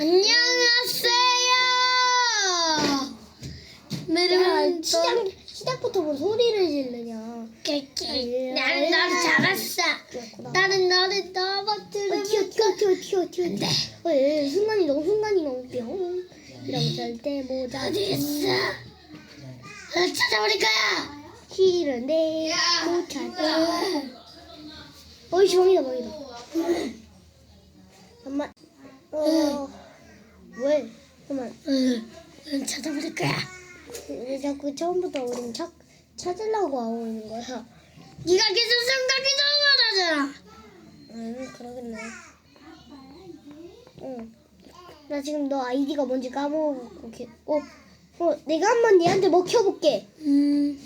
안녕하세요. 야, 시작, 시작부터 뭐 소리를 지르냐. 나는 너를 잡았어. 나는 너를 어, 넘어뜨려. 튀어, 튀어, 튀어, 튀어, 튀어. 튀어. 어, 예, 순간이 너무, 순간이 너무 뿅. 이러면 절대 못 어디 있어? 나 찾아버릴 거야. 싫은데 못 찾아. 어이씨, 멍이다, 멍이다. 잠깐만. 어, 왜? 잠깐만. 응, 응, 찾아버릴 거야. 왜 자꾸 처음부터 우린 찾, 찾으려고 하고 있는 거야? 네가 계속 생각이 너무 많아잖아. 응, 그러겠네. 응. 나 지금 너 아이디가 뭔지 까먹고, 이렇게. 어, 어, 내가 한번 얘한테 먹혀볼게. 음,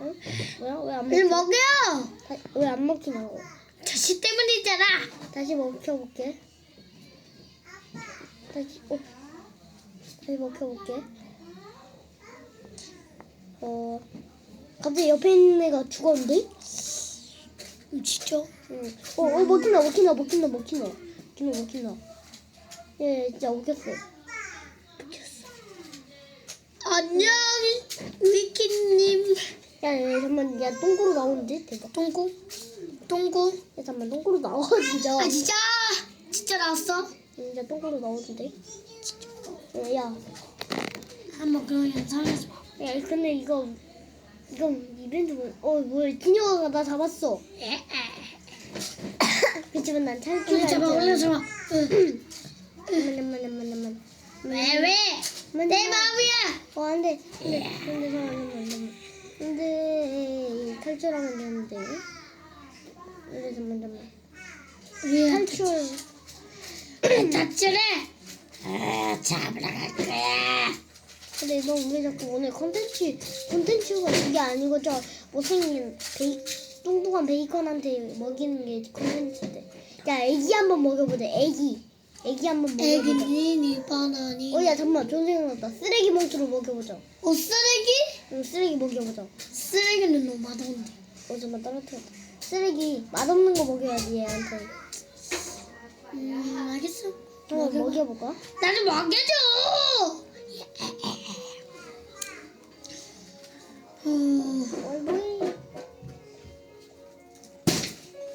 응? 뭐야? 왜안왜 먹혀? 먹여? 왜 안 먹히냐고. 자식 때문이잖아. 다시 먹혀볼게. 다시, 어. 다시 먹혀볼게. 어. 갑자기 옆에 있는 애가 죽었는데? 음, 진짜? 응. 어, 어, 먹힌다, 먹힌다, 먹힌다, 먹힌다. 먹힌다, 먹힌다. 예, 진짜 먹혔어. 안녕, 위키님. 야, 야, 잠깐만, 야, 똥구로 나오는데? 대박. 똥구? 똥구? 야, 잠깐만, 똥구로 나와, 진짜. 아, 진짜? 진짜 나왔어? 진짜 똥구로 나오는데? 야, 야, 한번 그러면 연상해서 봐. 야, 근데 이거, 이거 이벤트 뭐, 어, 뭐야, 기녀가 나 잡았어. 에, 그치만 난 찾기 올려줘봐, 올려줘봐. 잠만. 왜, 왜? 내 마음이야. 어, 안 돼. 안 돼, 잠깐만, 잠깐만, 잠깐만. 안 돼. 탈출하면 되는데. 안 돼, 잠만, 잠만. 왜 탈출. 탈출해? 아, 잡으러 갈 거야. 근데 너 왜 자꾸 오늘 컨텐츠, 컨텐츠가 그게 아니고 저 못생긴 베이, 뚱뚱한 베이컨한테 먹이는 게 컨텐츠인데. 야, 애기 한번 먹여보자, 애기. 애기 한번 먹여보자. 애기니, 바나니. 어, 야, 잠깐만. 좋은 생각났다. 쓰레기 봉투로 먹여보자. 어, 쓰레기? 응, 쓰레기 먹여보자. 쓰레기는 너무 맛없는데. 어, 잠깐 떨어뜨렸다. 쓰레기 맛없는 거 먹여야지, 얘한테. 음, 알겠어. 한번 먹여볼까? 나를 먹여줘! 음, 얼굴이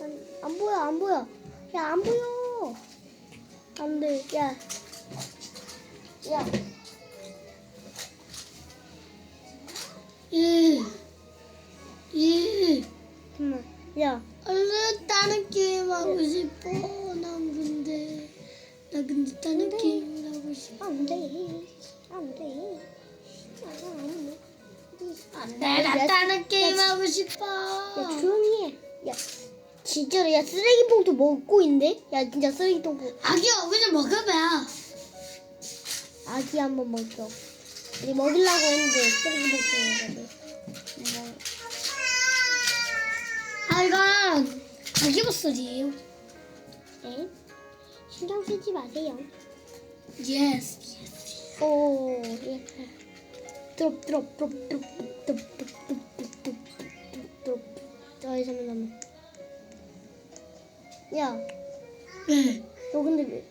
안, 안 보여 안 보여 야 안 보여 안돼 야야 나 근데 다른 근데- 게임 하고 싶어. 안 돼. 안 돼. 안돼. 안돼 나 다른 게임 하고 싶어. 야 조용히 해 야 진짜로 야 쓰레기 봉투 먹고 있네 야 진짜 쓰레기 봉투 아기야 그냥 먹어봐. 아기 한번 먹여 우리 먹이려고 했는데 쓰레기 봉투 먹어 아 이건 아기 목소리예요. 네 신경 쓰지 마세요 예스. 오, 예. 드롭, 드롭, 드롭, 드롭, 드롭, 드롭, 드롭, 드롭, 드롭, 드롭. 아, 잠깐만, 잠깐만. 야, 네. 너 근데 왜?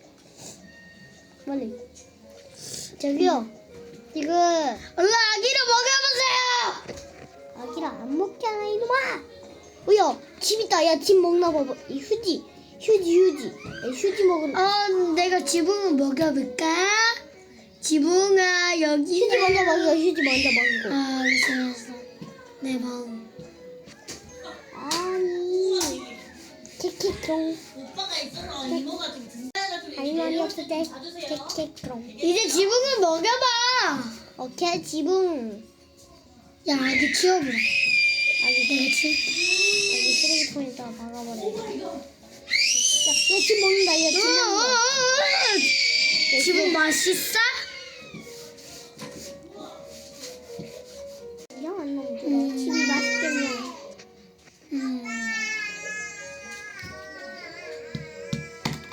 빨리. 저기요. 지금 얼른 아기를 먹여보세요. 아기랑 안 먹잖아, 이놈아. 어, 야, 집 있다. 야, 집 먹나 봐봐. 이 휴지, 휴지, 휴지. 야, 휴지 먹으러. 어 내가 지붕을 먹여볼까? 지붕아 여기. 휴지 먼저 먹이고, 휴지 먼저 먹이고. 아 알겠어 알겠어. 내 마음. 아니, 키키크롱. 오빠가 있어서 이모가 좀 든든해가지고 할머니 없을 때 키키크롱. 이제 지붕을 먹여봐. 오케이 지붕 야 아기 치워보라. 아기 내가 치. 아기 쓰레기통에다 박아버려 야 얘집 먹는다 얘집 먹는다 지붕 맛있어? 이상한 놈들 음. 집이 맛있겠네 음.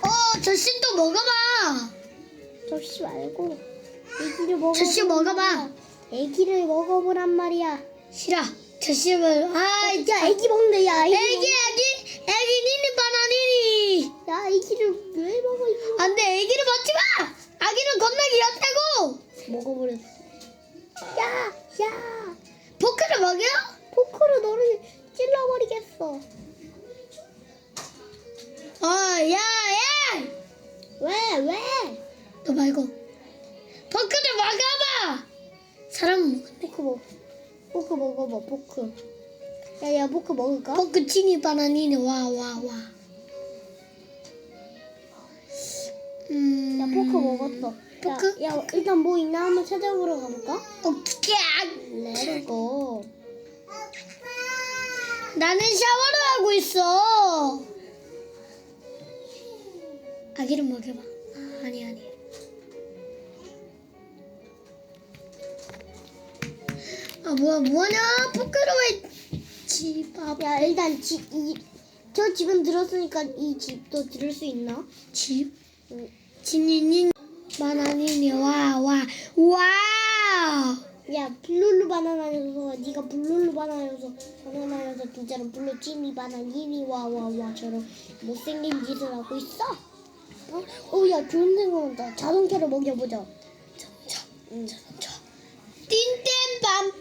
어 저씨 또 먹어봐. 접시 말고 애기를 먹어 접시 먹어봐. 애기를 먹어보란 말이야 싫어. 저씨를 아 야 애기 먹는다 야 애기 애기 애기 니니 바나 나 아기를 왜 먹어, 이거? 안 돼, 아기를 먹지 마! 아기는 겁나 귀엽다고! 먹어버렸어. 야, 야! 포크를 먹여? 포크를 너를 찔러버리겠어. 어, 야, 야! 왜, 왜? 너 말고. 포크를 먹어봐! 사람 먹었네. 포크 먹어. 포크 먹어봐, 포크. 야, 야, 포크 먹을까? 포크 치니 바나니네, 와, 와, 와. 음... 야 포크 먹었어. 포크? 야, 야 일단 뭐 있나 한번 찾아보러 가볼까? 오케이. 레고. 나는 샤워를 하고 있어. 아기를 먹여봐. 아, 아니 아니. 아 뭐야 뭐하냐? 포크로 왜 집 앞? 야 일단 집이저 집은 들었으니까 이 집도 들을 수 있나? 집? 지니닌 바나니 와와 와우 야 블루루 바나나여서 네가 블루루 바나나여서 바나나여서 진짜로 블루 지니 바나니니 와와와처럼 못생긴 짓을 하고 있어. 어? 어 오야 좋은 생각한다 자동차를 먹여보자. 자자자자 음, 띵땡 빵빵.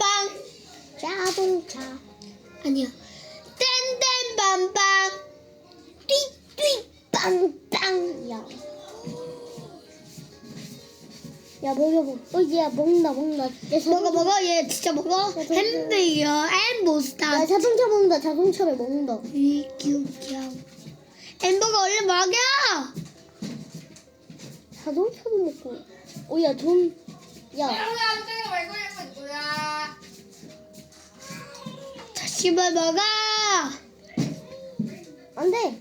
자동차. 아니야. 땡땡 빵빵. 띠띠 빵빵. 야. 야 먹여봐. 어, 얘 먹는다, 먹는다. 자동- 먹어 먹어 얘 진짜 먹어 자동차. 햄버거 야, 햄버스타 자동차 먹는다, 자동차를 먹는다. 이 귀여워 햄버거 얼른 먹여 자동차도 먹고. 어, 야, 돈. 야, 자 씨발 먹어 안 돼.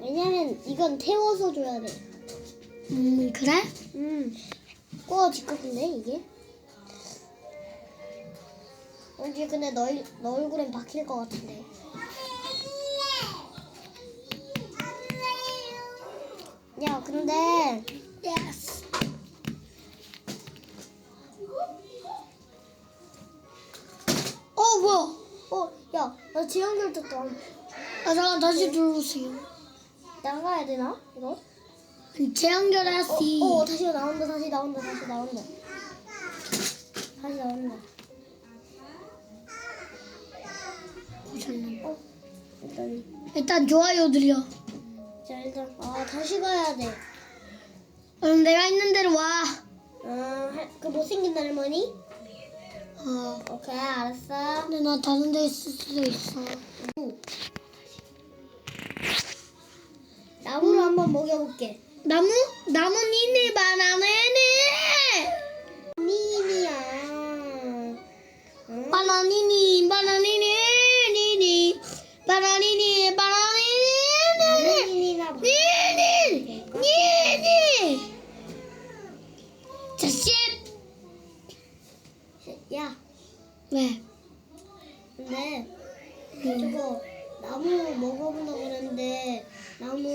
왜냐면 이건 태워서 줘야 돼. 음 그래? 음. 꼬아질 것 같네 이게. 왠지 근데 너, 너 얼굴엔 박힐 것 같은데. 야 근데 어 뭐야? 어야나 재현결도 또아 잠깐 다시 네. 들러보세요. 나가야 되나 이거? 재연결하시. 어, 어, 다시 나온다, 다시 나온다, 다시 나온다. 다시 나온다. 보셨나? 어? 일단, 일단 좋아요 들려. 자, 일단, 아, 다시 가야 돼. 그럼 내가 있는 대로 와. 아, 그 못생긴 할머니? 어. 오케이, 알았어. 근데 나 다른 데 있을 수도 있어. 나무로 한번 먹여볼게. 나무? 나무 니네 바나네네! 니니야. 응? 바나니니, 바나니니, 니니. 바나니니, 바나니니, 니니. 니니! 니니! 자식! 야. 왜? 근데, 이거 나무 먹어보려고 그랬는데, 나무.